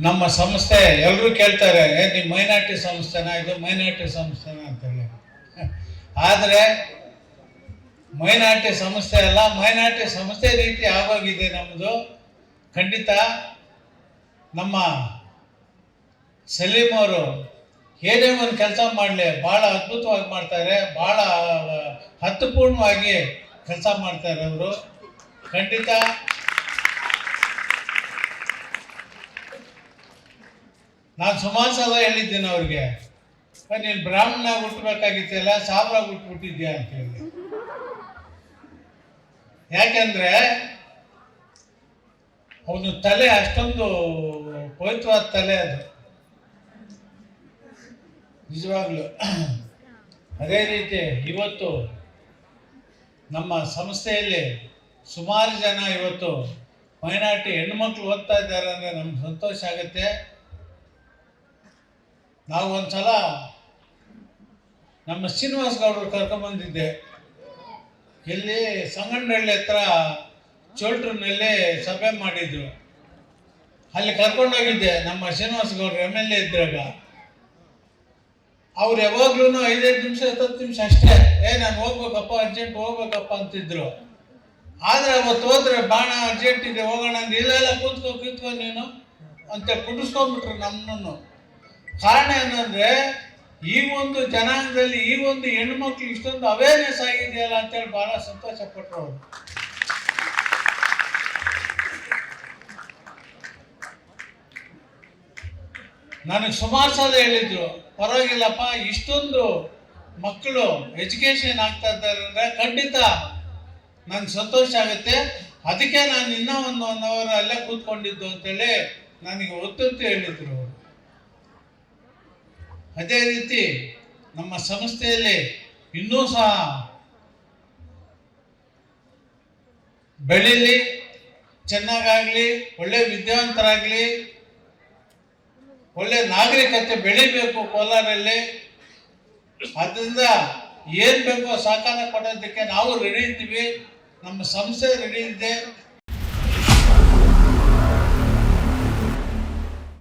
ನಮ್ಮ ಸಂಸ್ಥೆ ಎಲ್ಲರೂ ಕೇಳ್ತಾರೆ ನಿಮ್ಮ ಮೈನಾರಿಟಿ ಸಂಸ್ಥೆನಾ? ಇದು ಮೈನಾರಿಟಿ ಸಂಸ್ಥೆನಾ? ಅಂತೇಳಿ ಆದರೆ, ಮೈನಾರಿಟಿ ಸಂಸ್ಥೆ ಅಲ್ಲ, ಮೈನಾರಿಟಿ ಸಂಸ್ಥೆ ರೀತಿ ಆಗೋಗಿದೆ ನಮ್ಮದು ಖಂಡಿತ ನಮ್ಮ ಸಲೀಂ ಅವರು ಏನೇ ಒಂದು ಕೆಲಸ ಮಾಡಲಿ, ಭಾಳ ಅದ್ಭುತವಾಗಿ ಮಾಡ್ತಾರೆ, ಭಾಳ ಹತ್ತುಪೂರ್ಣವಾಗಿ ಕೆಲಸ ಮಾಡ್ತಾರೆ ಅವರು. ಖಂಡಿತ ನಾನು ಸುಮಾರು ಸಲ ಹೇಳಿದ್ದೇನೆ ಅವ್ರಿಗೆ "ಅಪ್ಪ, ನೀನು ಬ್ರಾಹ್ಮಣ ಹುಟ್ಟಬೇಕಾಗಿತ್ತಲ್ಲ ಸಾಬ್ರಾಗಿ ಹುಟ್ಬಿಟ್ಟಿದ್ಯಾ ಅಂತ ಹೇಳಿ ಯಾಕೆಂದ್ರೆ ಅವನು ತಲೆ ಅಷ್ಟೊಂದು ಪವಿತ್ರವಾದ ತಲೆ ಅದು. ನಿಜವಾಗ್ಲು. ಅದೇ ರೀತಿ ಇವತ್ತು ನಮ್ಮ ಸಂಸ್ಥೆಯಲ್ಲಿ ಸುಮಾರು ಜನ ಇವತ್ತು ಮೈನಾರಿಟಿ ಹೆಣ್ಮಕ್ಳು ಓದ್ತಾ ಇದ್ದಾರೆ ಅಂದರೆ ನಮ್ಗೆ ಸಂತೋಷ ಆಗುತ್ತೆ. ನಾವು ಒಂದ್ಸಲ ನಮ್ಮ ಶ್ರೀನಿವಾಸ್ ಗೌಡರು ಕರ್ಕೊಂಬಂದಿದ್ದೆ ಇಲ್ಲಿ ಸಂಗಂಡಹಳ್ಳಿ ಹತ್ರ ಚೋಲ್ಟ್ರಿನಲ್ಲಿ ಸಭೆ ಮಾಡಿದ್ರು. ಅಲ್ಲಿ ಕರ್ಕೊಂಡೋಗಿದ್ದೆ ನಮ್ಮ ಶ್ರೀನಿವಾಸ ಗೌಡರು ಎಂ ಎಲ್ ಎ ಇದ್ರಾಗ. ಅವ್ರು ಯಾವಾಗ್ಲೂ ಐದೈದು ನಿಮಿಷ ಹತ್ತು ನಿಮಿಷ ಅಷ್ಟೇ, ಏ, ನಾನು ಹೋಗ್ಬೇಕಪ್ಪ, ಅರ್ಜೆಂಟ್ ಹೋಗ್ಬೇಕಪ್ಪ ಅಂತಿದ್ರು. ಆದ್ರೆ ಅವತ್ತು ಹೋದ್ರೆ, ಬಾಣ, ಅರ್ಜೆಂಟ್ ಇದೆ, ಹೋಗೋಣ ಇಲ್ಲ ಇಲ್ಲ, ಕೂತ್ಕೊ, ಕೂತ್ಕೋ ನೀನು ಅಂತ ಕುಡಿಸ್ಕೊಂಡ್ಬಿಟ್ರು ನಮ್ಮನ್ನು. ಕಾರಣ ಏನಂದ್ರೆ, ಈ ಒಂದು ಜನಾಂಗದಲ್ಲಿ ಈ ಒಂದು ಹೆಣ್ಮಕ್ಳು ಇಷ್ಟೊಂದು ಅವೇರ್ನೆಸ್ ಆಗಿದೆಯಲ್ಲ ಅಂತೇಳಿ ಬಹಳ ಸಂತೋಷ ಪಟ್ಟರು ಅವರು ನನಗೆ ಸುಮಾರು ಸಲ ಹೇಳಿದ್ರು, ಪರವಾಗಿಲ್ಲಪ್ಪ, ಇಷ್ಟೊಂದು ಮಕ್ಕಳು ಎಜುಕೇಶನ್ ಆಗ್ತಾ ಇದ್ದಾರೆ ಅಂದ್ರೆ ಖಂಡಿತ ನನ್ಗೆ ಸಂತೋಷ ಆಗುತ್ತೆ. ಅದಕ್ಕೆ ನಾನು ಇನ್ನೂ ಒಂದು ಒನ್ ಅವರ್ ಅಲ್ಲೇ ಕೂತ್ಕೊಂಡಿದ್ದು ಅಂತೇಳಿ ನನಗೆ ಒತ್ತೊತ್ತು ಹೇಳಿದ್ರು ಅವರು. ಅದೇ ರೀತಿ ನಮ್ಮ ಸಂಸ್ಥೆಯಲ್ಲಿ ಇನ್ನೂ ಸಹ ಬೆಳೀಲಿ, ಚೆನ್ನಾಗಾಗಲಿ, ಒಳ್ಳೆ ವಿದ್ಯಾವಂತರಾಗಲಿ, ಒಳ್ಳೆ ನಾಗರಿಕತೆ ಬೆಳಿಬೇಕು ಕೋಲಾರಲ್ಲಿ. ಅದರಿಂದ ಏನು ಬೇಕೋ ಸಹಕಾರ ಕೊಡೋದಕ್ಕೆ ನಾವು ರೆಡಿ ಇದ್ದೀವಿ. ನಮ್ಮ ಸಂಸ್ಥೆ ರೆಡಿ ಇದೆ.